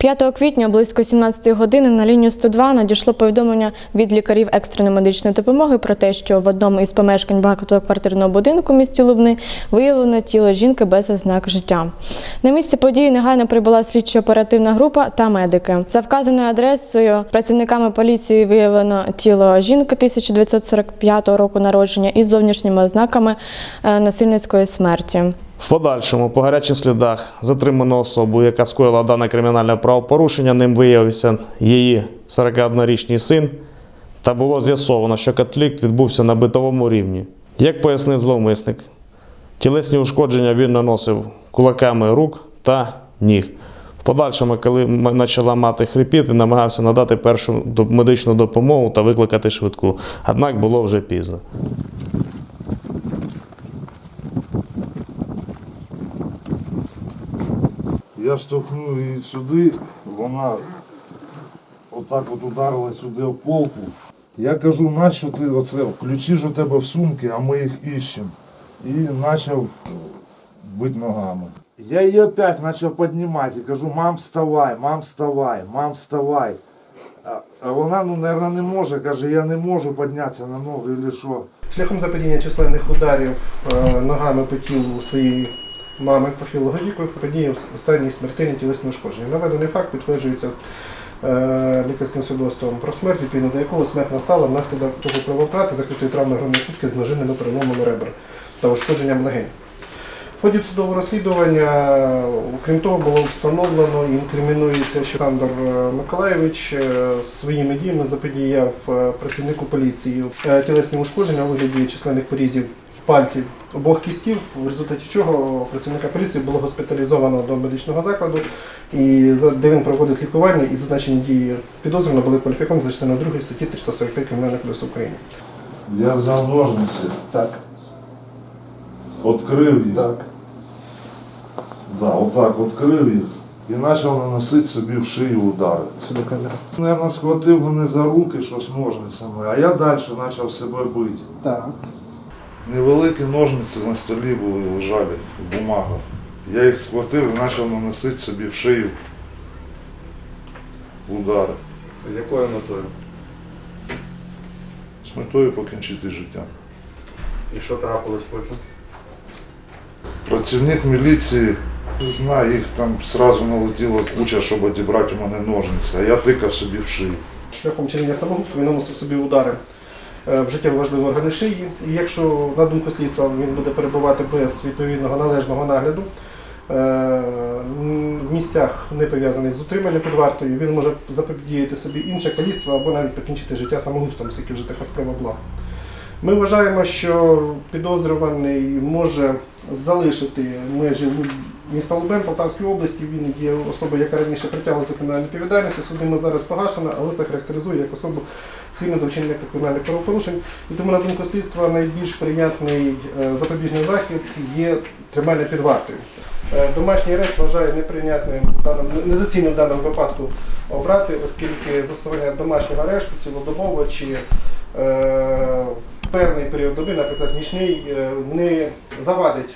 5 квітня близько 17 години на лінію 102 надійшло повідомлення від лікарів екстреної медичної допомоги про те, що в одному із помешкань багатоквартирного будинку в місті Лубни виявлено тіло жінки без ознак життя. На місці події негайно прибула слідчо-оперативна група та медики. За вказаною адресою працівниками поліції виявлено тіло жінки 1945 року народження із зовнішніми ознаками е, насильницької смерті. В подальшому по гарячих слідах затримано особу, яка скоїла дане кримінальне правопорушення. Ним виявився її 41-річний син. Та було з'ясовано, що конфлікт відбувся на битовому рівні. Як пояснив зловмисник, тілесні ушкодження він наносив кулаками рук та ніг. В подальшому, коли почала мати хрипіти, намагався надати першу медичну допомогу та викликати швидку. Однак було вже пізно. Я штовхнув її сюди, вона отак от ударила сюди в полку. Я кажу, нащо ти оце, ключі ж у тебе в сумці, а ми їх іщемо. І почав бити ногами. Я її опять почав піднімати. і Кажу, мам, вставай, мам, вставай, мам, вставай. А, вона, ну, мабуть, не може, каже, я не можу піднятися на ноги, або що. Шляхом заподіяння численних ударів е, ногами по тілу своєї мами похилого віку подіяв останній смертельні тілесні ушкодження. Наведений факт підтверджується е, лікарським свідоцтвом про смерть, відповідно до якого смерть настала внаслідок крововтрати, закритої травми грудної клітки з ножинними переломами ребер та ушкодженням легень. В ході судового розслідування, окрім того, було встановлено і інкримінується, що Олександр е, Миколаєвич е, своїми діями заподіяв працівнику поліції тілесні ушкодження у вигляді численних порізів пальців обох кістів, в результаті чого працівника поліції було госпіталізовано до медичного закладу, і за- де він проводив лікування і зазначені дії підозрюваного були кваліфіковані за частиною 2 статті 345 Кримінального кодексу України. Я взяв ножниці, Так, відкрив їх. так. Да, отак відкрив їх і почав наносити собі в шию удари. Сюди камера. Наверно, схватив мене за руки, щось ножницями, а я далі почав себе бити. Так. Невеликі ножниці на столі були, лежали, бумага. Я їх схватив і почав наносити собі в шию удари. З якою метою? З метою покінчити життя. І що трапилось потім? Працівник міліції, не знаю, їх там одразу налетіла куча, щоб одібрати у мене ножниці, а я тикав собі в шию. Шляхом чинення самогубства він наносив собі удари в життєво важливі органи шиї. І якщо, на думку слідства, він буде перебувати без відповідного належного нагляду е, в місцях, не пов'язаних з утриманням під вартою, він може заподіяти собі інше каліцтво або навіть покінчити життя самогубством, оскільки вже така справа була. Ми вважаємо, що підозрюваний може залишити межі міста Лубен Полтавської області. Він є особою, яка раніше притягнула до кримінальної відповідальності. Судимо зараз погашена, але це характеризує як особу сильно до вчинення кримінальних правопорушень. І тому, на думку слідства, найбільш прийнятний е, запобіжний захід є тримання під вартою. Е, Домашній арешт вважає неприйнятним недоцільним в даному випадку обрати, оскільки застосування домашнього арешту цілодобово чи е, в певний період доби, наприклад, нічний, не завадить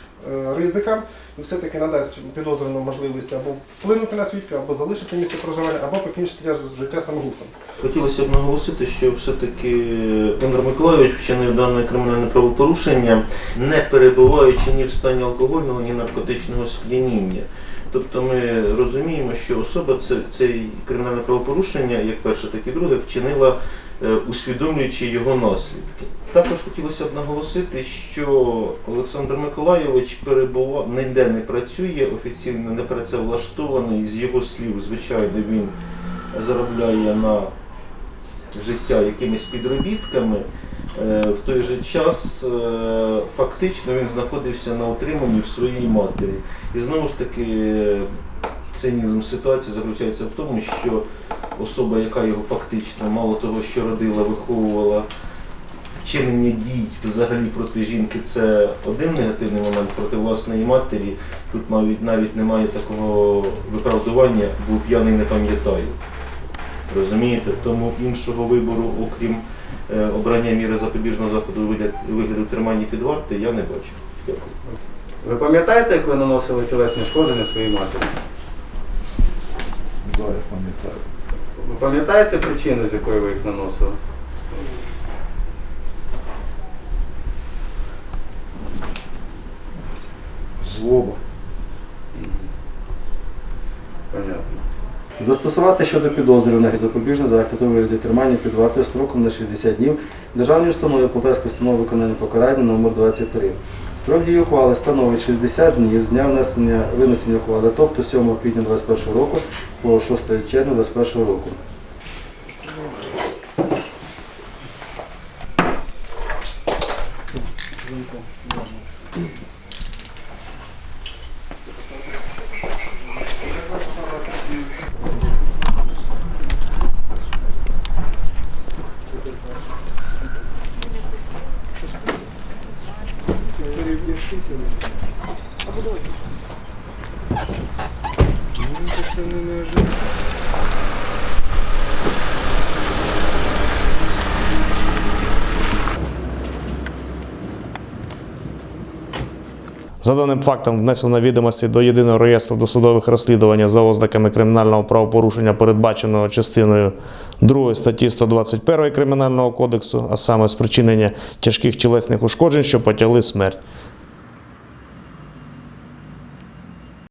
ризикам все-таки надасть підозрюваному можливість або вплинути на свідка, або залишити місце проживання, або покінчити життя самогубством. Хотілося б наголосити, що все-таки Олександр Миколайович вчинив дане кримінальне правопорушення, не перебуваючи ні в стані алкогольного, ні наркотичного сп'яніння. Тобто ми розуміємо, що особа це, це кримінальне правопорушення, як перше, так і друге, вчинила усвідомлюючи його наслідки. Також хотілося б наголосити, що Олександр Миколайович перебував ніде не працює, офіційно не працевлаштований. З його слів, звичайно, він заробляє на життя якимись підробітками. Е, В той же час е, фактично він знаходився на утриманні в своїй матері. І знову ж таки е, цинізм ситуації заключається в тому, що особа, яка його фактично мало того, що родила, виховувала, вчинення дій взагалі проти жінки це один негативний момент проти власної матері. Тут навіть навіть немає такого виправдування, був п'яний, не пам'ятаю. Розумієте? Тому іншого вибору, окрім е, обрання міри запобіжного заходу вигляд- вигляду тримання під вартою, я не бачу. Дякую. Ви пам'ятаєте, як ви наносили тілесні шкодження своїй матері? ударів пам'ятаю. Ви пам'ятаєте причину, з якої ви їх наносили? Злоба. Понятно. Застосувати щодо підозрюваних запобіжний захід у вигляді тримання під вартою строком на 60 днів державній установи Полтавської установи виконання покарання номер 23. Строк дії ухвали становить 60 днів з дня внесення винесення ухвали, тобто 7 квітня 2021 року по 6 червня 2021 року. За даним фактом внесено відомості до єдиного реєстру досудових розслідувань за ознаками кримінального правопорушення, передбаченого частиною 2 статті 121 Кримінального кодексу, а саме спричинення тяжких тілесних ушкоджень, що потягли смерть.